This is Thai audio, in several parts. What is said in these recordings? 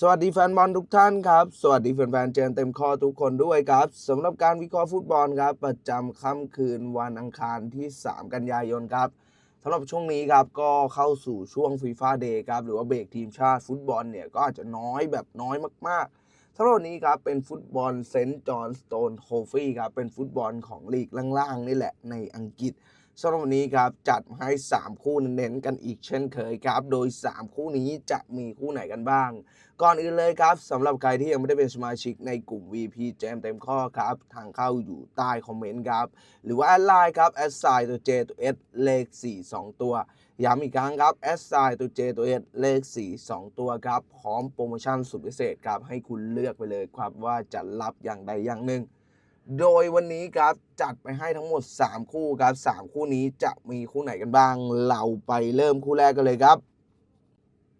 สวัสดีแฟนบอลทุกท่านครับ สวัสดีแฟนๆเจนเต็มข้อทุกคนด้วยครับสำหรับการวิเคราะห์ฟุตบอลครับ ประจำค่ำคืนวันอังคารที่ 3 กันยายนครับสำหรับช่วงนี้ครับก็เข้าสู่ช่วงฟีฟ่าเดย์ครับ หรือว่าเบรกทีมชาติฟุตบอลเนี่ยก็อาจจะน้อยแบบน้อยมากๆสำหรับนนี้ครับเป็นฟุตบอลเซนต์จอห์นสโตนโทฟี่ครับเป็นฟุตบอลของลีกล่างๆนี่แหละในอังกฤษ สำหรับวันนี้ครับจัดให้ 3 คู่เน้นกันอีกเช่นเคยครับ โดย 3 คู่นี้จะมีคู่ไหนกันบ้าง ก่อนอื่นเลยครับสำหรับใครที่ยังไม่ได้เป็นสมาชิกในกลุ่ม VP แจมเต็มข้อครับ ทางเข้าอยู่ใต้คอมเมนต์ครับ หรือว่าแอดไลน์ครับแอดไซน์ตัว J ตัว S เลข 4 2 ตัวย้ำอีกครั้งครับแอดไซน์ตัว J ตัว S เลข 4 2 ตัวครับพร้อมโปรโมชั่นสุดพิเศษครับให้คุณเลือกไปเลยครับว่าจะรับอย่างใดอย่างหนึ่ง โดยวันนี้ครับจัดไปให้ทั้งหมด 3 คู่ครับ 3 คู่นี้จะมีคู่ไหนกันบ้าง เราไปเริ่มคู่แรกกันเลยครับ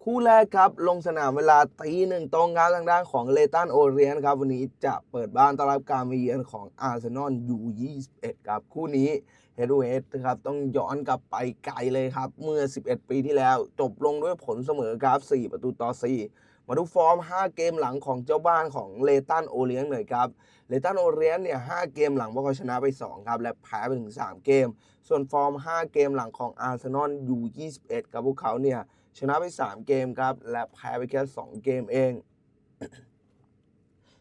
คู่แรกครับ ลงสนามเวลาตีหนึ่งตรงครับทางด้านของเลตันโอเรียนครับ วันนี้จะเปิดบ้านต้อนรับการมาเยือนของอาร์เซนอลยู21ครับ คู่นี้เฮดูเฮดครับ ต้องย้อนกลับไปไกลเลยครับ เมื่อ 11 ปีที่แล้ว จบลงด้วยผลเสมอครับ 4 ประตูต่อ 4 มาดูฟอร์ม 5 เกมหลังของเจ้าบ้านของเลตันโอเลียนหน่อยครับเลตันโอเลียนเนี่ย 5 เกมหลังพวกเขาชนะไป 2 ครับ และแพ้ไปถึง 3 เกม ส่วนฟอร์ม 5 เกมหลังของอาร์เซนอลยู21กับพวกเขาเนี่ย ชนะไป 3 เกมครับ และแพ้ไปแค่ 2 เกมเอง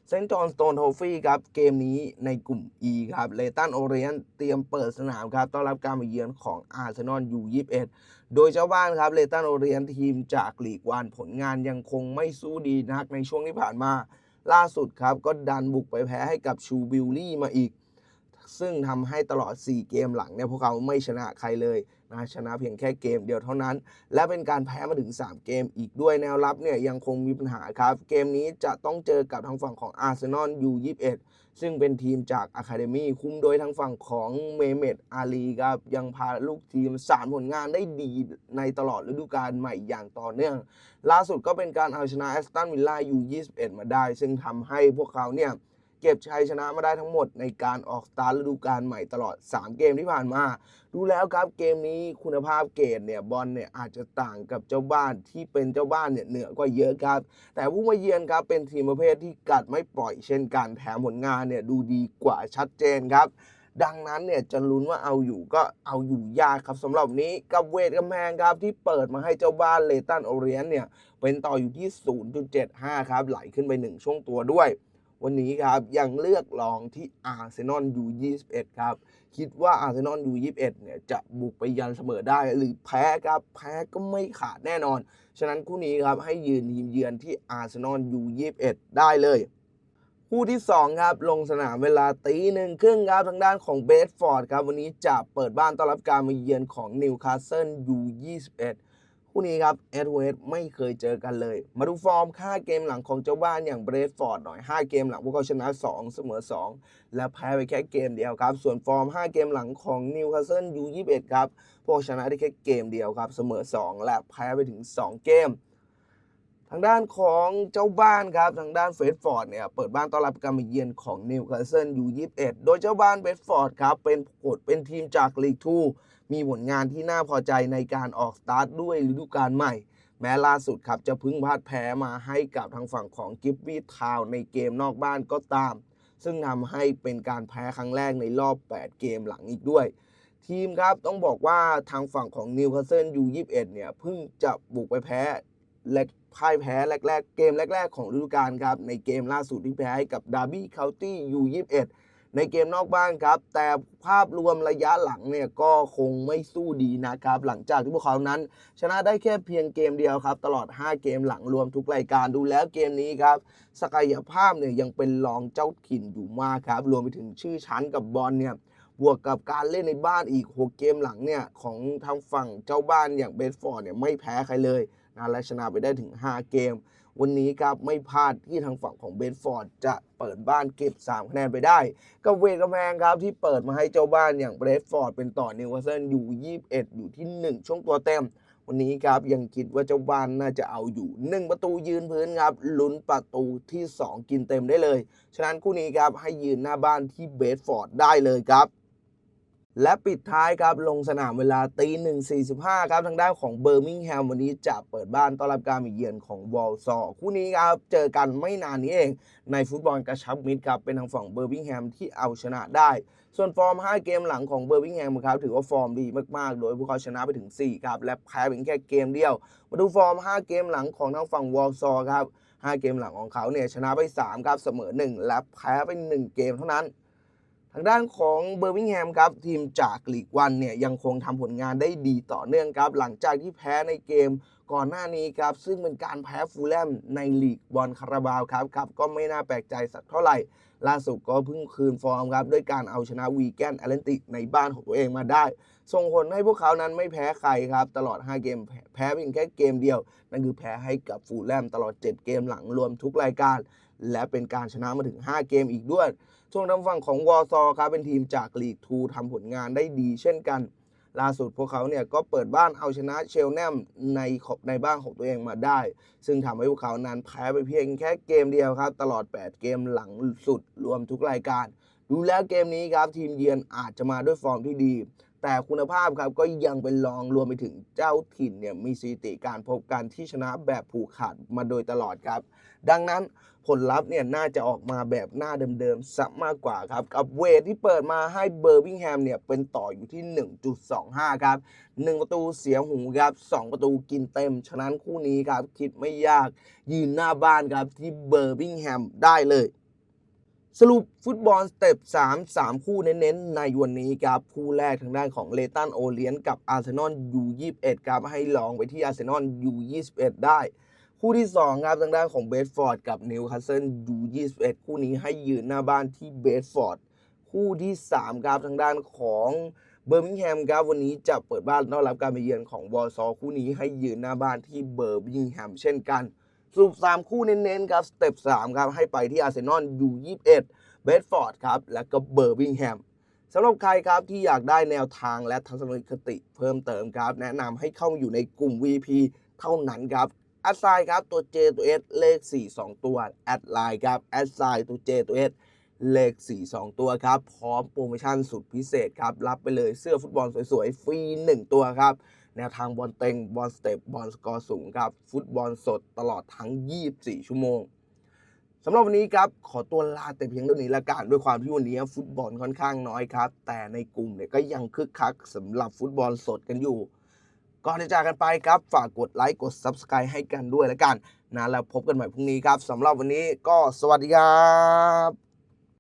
เซนต์จอห์นสโตนโทฟี่ครับ เกมนี้ในกลุ่ม E ครับเลตันโอเรียนเตรียมเปิดสนามครับ ต้อนรับการมาเยือนของอาร์เซนอลยู21 โดยเจ้าบ้านครับเลตันโอเรียนทีมจากลีกวันผลงานยังคงไม่สู้ดีนักในช่วงที่ผ่านมา ล่าสุดครับ ก็ดันบุกไปแพ้ให้กับชูบิลลี่มาอีก ซึ่งทำให้ตลอด 4 เกมหลังเนี่ยพวกเขาไม่ชนะใครเลย นะชนะเพียงแค่เกมเดียวเท่านั้น และเป็นการแพ้มาถึง 3 เกมอีกด้วยแนวรับเนี่ยยังคงมีปัญหาครับ เกมนี้จะต้องเจอกับทางฝั่งของอาร์เซนอลยู21ซึ่งเป็นทีมจากอะคาเดมีคุมโดยทางฝั่งของเมเมดอาลีครับ ยังพาลูกทีมสารผลงานได้ดีในตลอดฤดูกาลใหม่อย่างต่อเนื่อง ล่าสุดก็เป็นการเอาชนะแอสตันวิลล่ายู21มาได้ ซึ่งทำให้พวกเขาเนี่ย เก็บชัยชนะมาได้ทั้งหมดในการออกสตาร์ทฤดูกาลใหม่ตลอด 3 เกมที่ผ่านมา ดูแล้วครับเกมนี้คุณภาพเกรดเนี่ยบอลเนี่ยอาจจะต่างกับเจ้าบ้านที่เป็นเจ้าบ้านเนี่ยเหนือกว่าเยอะครับ แต่ผู้มาเยือนครับเป็นทีมประเภทที่กัดไม่ปล่อยเช่นกันแถมผลงานเนี่ยดูดีกว่าชัดเจนครับดังนั้นเนี่ยจะลุ้นว่าเอาอยู่ก็เอาอยู่ยากครับสำหรับนนี้กับเวทกำแพงครับที่เปิดมาให้เจ้าบ้านเลตันโอเรียนเนี่ยเป็นต่ออยู่ที่ 0.75 ครับไหลขึ้นไป 1 ช่วงตัวด้วย วันนี้ครับยังเลือกลองที่อาร์เซนอลยู21ครับ คิดว่าอาร์เซนอลยู21เนี่ยจะบุกไปยันเสมอได้หรือแพ้ครับ แพ้ก็ไม่ขาดแน่นอน ฉะนั้นคู่นี้ครับให้ยืนทีมเยือนที่อาร์เซนอลยู21ได้เลยคู่ที่ 2 ครับ ลงสนามเวลาตีหนึ่งครึ่งครับ ทางด้านของเบสฟอร์ดครับ วันนี้จะเปิดบ้านต้อนรับการมาเยือนของนิวคาสเซิลยู21 คู่นี้ครับเอ็ดเวสไม่เคยเจอกันเลย มาดูฟอร์ม5เกมหลังของเจ้าบ้านอย่างเบรดฟอร์ดหน่อย 5 เกมหลังพวกเขาชนะ 2 เสมอ 2 และแพ้ไปแค่เกมเดียวครับ ส่วนฟอร์ม 5 เกมหลังของนิวคาสเซิลยู21ครับ พวกชนะได้แค่เกมเดียวครับ เสมอ 2 และแพ้ไปถึง 2 เกมทางด้านของเจ้าบ้านครับ ทางด้านเฟสฟอร์ดเนี่ยเปิดบ้านต้อนรับการมาเยือนของนิวคาสเซิลยู21โดยเจ้าบ้านเบสฟอร์ดครับเป็นกฎเป็นทีมจากลีกทู มีผลงานที่น่าพอใจในการออกสตาร์ทด้วยฤดูกาลใหม่ แม้ล่าสุดครับจะพึ่งพลาดแพ้มาให้กับทางฝั่งของกิฟฟี่ทาวในเกมนอกบ้านก็ตาม ซึ่งทำให้เป็นการแพ้ครั้งแรกในรอบ 8 เกมหลังอีกด้วยทีมครับต้องบอกว่าทางฝั่งของนิวคาสเซิลยู21เนี่ยเพิ่งจะบุกไปแพ้และพ่ายแพ้แรกๆ เกมแรก ๆ ของฤดูกาลครับ ในเกมล่าสุดที่แพ้ให้กับดาร์บี้เคาน์ตี้ยู21 ในเกมนอกบ้านครับ แต่ภาพรวมระยะหลังเนี่ยก็คงไม่สู้ดีนะครับ หลังจากที่พวกเขานั้น ชนะได้แค่เพียงเกมเดียวครับ ตลอด 5 เกมหลังรวมทุกรายการดูแล้วเกมนี้ครับศักยภาพเนี่ยยังเป็นรองเจ้าถิ่นอยู่มากครับ รวมไปถึงชื่อชั้นกับบอลเนี่ยบวกกับการเล่นในบ้านอีก 6 เกมหลังเนี่ยของทางฝั่งเจ้าบ้านอย่างเบสฟอร์ดเนี่ยไม่แพ้ใครเลยนะและชนะไปได้ถึง 5 เกม วันนี้ครับไม่พลาดที่ทางฝั่งของเบสฟอร์ดจะเปิดบ้านเก็บ 3 คะแนนไปได้ก็เวทกำแพงครับที่เปิดมาให้เจ้าบ้านอย่างเบสฟอร์ดเป็นต่อนิวคาสเซิลอยู่ 21 อยู่ที่ 1 ช่วงตัวเต็ม วันนี้ครับยังคิดว่าเจ้าบ้านน่าจะเอาอยู่ 1 ประตูยืนพื้นครับลุ้นประตูที่ 2 กินเต็มได้เลย ฉะนั้นคู่นี้ครับให้ยืนหน้าบ้านที่เบสฟอร์ดได้เลยครับ และปิดท้ายครับลงสนามเวลาตีหนึ่งสี่สิบห้าครับทางด้านของเบอร์มิงแฮมวันนี้จะเปิดบ้านต้อนรับการมาเยือนของวอลซอคู่นี้ครับเจอกันไม่นานนี้เองในฟุตบอลกระชับมิตรครับเป็นทางฝั่งเบอร์มิงแฮมที่เอาชนะได้ ส่วนฟอร์ม 5 เกมหลังของเบอร์มิงแฮมครับถือว่าฟอร์มดีมากๆ โดยพวกเขาชนะไปถึง 4 ครับ และแพ้เพียงแค่เกมเดียว มาดูฟอร์ม 5 เกมหลังของทางฝั่งวอลซอครับ5เกมหลังของเขาเนี่ยชนะไป3ครับเสมอ 1 และแพ้ไป 1 เกมเท่านั้น ทางด้านของเบอร์มิงแฮมครับทีมจากลีกวันเนี่ยยังคงทำผลงานได้ดีต่อเนื่องครับ หลังจากที่แพ้ในเกมก่อนหน้านี้ครับ ซึ่งเป็นการแพ้ฟูลแลมในลีกบอลคาราบาวครับครับ ก็ไม่น่าแปลกใจสักเท่าไหร่ ล่าสุดก็เพิ่งคืนฟอร์มครับ ด้วยการเอาชนะวีแกนแอตแลนติกในบ้านของตัวเองมาได้ ส่งผลให้พวกเขานั้นไม่แพ้ใครครับ ตลอด 5 เกมแพ้เพียงแค่เกมเดียว นั่นคือแพ้ให้กับฟูลแลมตลอด 7 เกมหลังรวมทุกรายการ และเป็นการชนะมาถึง 5 เกมอีกด้วย ช่วงทางฝั่งของวอซอครับเป็นทีมจากลีกทูทำผลงานได้ดีเช่นกัน ล่าสุดพวกเขาเนี่ยก็เปิดบ้านเอาชนะเชลแนมในของในบ้านของตัวเองมาได้ ซึ่งทำให้พวกเขานั้นแพ้ไปเพียงแค่เกมเดียวครับ ตลอด 8 เกมหลังสุดรวมทุกรายการ ดูแล้วเกมนี้ครับทีมเยือนอาจจะมาด้วยฟอร์มที่ดี แต่คุณภาพครับก็ยังเป็นรองรวมไปถึงเจ้าถิ่นเนี่ยมีสถิติการพบกันที่ชนะแบบผูกขาดมาโดยตลอดครับ ดังนั้นผลลัพธ์เนี่ยน่าจะออกมาแบบหน้าเดิมๆซะมากกว่าครับ กับเวทที่เปิดมาให้เบอร์มิงแฮมเนี่ยเป็นต่ออยู่ที่ 1.25 ครับ 1 ประตูเสียหูครับ 2 ประตูกินเต็ม ฉะนั้นคู่นี้ครับ คิดไม่ยากยืนหน้าบ้านครับที่เบอร์มิงแฮมได้เลย สรุปฟุตบอลสเต็ป3 3 คู่เน้นๆ ในวันนี้ครับ คู่แรกทางด้านของเลตันโอเลียนกับอาร์เซนอล U21 ครับ ให้ลองไปที่อาร์เซนอล U21 ได้ คู่ที่ 2 ครับ ทางด้านของเบสฟอร์ดกับนิวคาสเซิล U21 คู่นี้ให้ยืนหน้าบ้านที่เบสฟอร์ดคู่ที่ 3 ครับ ทางด้านของเบอร์มิงแฮมครับ วันนี้จะเปิดบ้านต้อนรับการไปเยือนของวอร์ซอคู่นี้ให้ยืนหน้าบ้านที่เบอร์มิงแฮมเช่นกัน สรุป3คู่เน้นๆครับสเต็ป3ครับให้ไปที่อาร์เซนอล U21 เบสฟอร์ดครับและก็เบอร์มิงแฮมสำหรับใครครับที่อยากได้แนวทางและทัศนคติเพิ่มเติมครับ แนะนำให้เข้ามาอยู่ในกลุ่ม VP เท่านั้นครับแอดไซน์ครับตัว J ตัว S เลข 4 2 ตัวแอดไลน์ครับแอดไซน์ตัว J ตัว S เลข 4 2 ตัวครับ พร้อมโปรโมชั่นสุดพิเศษครับ รับไปเลยเสื้อฟุตบอลสวยๆ ฟรี 1 ตัวครับ แนวทางบอลเต็ง บอลสเต็ป บอลสกอร์สูงครับ ฟุตบอลสดตลอดทั้ง 24 ชั่วโมงสำหรับวันนี้ครับ ขอตัวลาแต่เพียงเท่านี้ละกันด้วยความที่วันนี้ฟุตบอลค่อนข้างน้อยครับ แต่ในกลุ่มเนี่ยก็ยังคึกคักสำหรับฟุตบอลสดกันอยู่ ก่อนจะจากกันไปครับ ฝากกดไลค์กด Subscribe ให้กันด้วยละกันนะแล้วพบกันใหม่พรุ่งนี้ครับสำหรับวันนี้ก็สวัสดีครับ